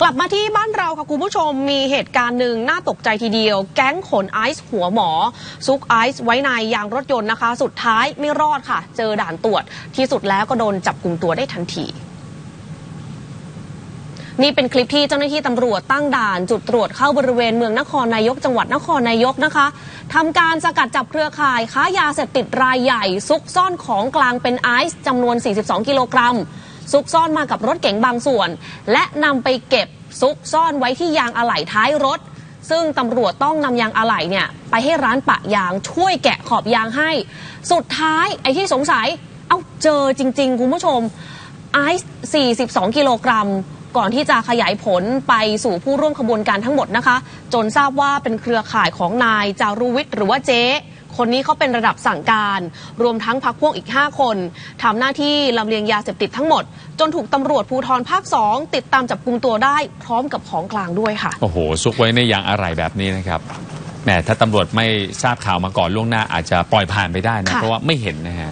กลับมาที่บ้านเราค่ะคุณผู้ชมมีเหตุการณ์หนึ่งน่าตกใจทีเดียว แก๊งขนไอซ์หัวหมอ ซุกไอซ์ไว้ในยางรถยนต์นะคะ สุดท้ายไม่รอดค่ะ เจอด่านตรวจที่สุดแล้วก็โดนจับกลุ่มตัวได้ทันทีนี่เป็นคลิปที่เจ้าหน้าที่ตำรวจตั้งด่านจุดตรวจเข้าบริเวณเมืองนครนายกจังหวัดนครนายกนะคะทำการสกัดจับเครือข่ายค้ายาเสพติดรายใหญ่ ซุกซ่อนของกลางเป็นไอซ์จำนวน 42 กิโลกรัม ซุกซ่อนมากับรถเก๋งบางส่วน และนำไปเก็บซุกซ่อนไว้ที่ยางอะไหล่ท้ายรถ ซึ่งตำรวจต้องนำยางอะไหล่เนี่ยไปให้ร้านปะยางช่วยแกะขอบยางให้ สุดท้ายไอ้ที่สงสัย เอาเจอจริง ๆ คุณผู้ชมไอซ์42 กิโลกรัมก่อนที่จะขยายผลไปสู่ผู้ร่วมขบวนการทั้งหมดนะคะ จนทราบว่าเป็นเครือข่ายของนายจารุวิทย์หรือว่าเจ๊ คนนี้เขาเป็นระดับสั่งการ รวมทั้งพักพวกอีก 5 คนทำหน้าที่ลำเลียงยาเสพติดทั้งหมด จนถูกตำรวจภูธรภาค 2 ติดตามจับกลุ่มตัวได้พร้อมกับของกลางด้วยค่ะ โอ้โห ซุกไว้ในยางอะไรแบบนี้นะครับแหมถ้าตำรวจไม่ทราบข่าวมาก่อนล่วงหน้าอาจจะปล่อยผ่านไปได้นะ ค่ะ เพราะว่าไม่เห็นนะฮะ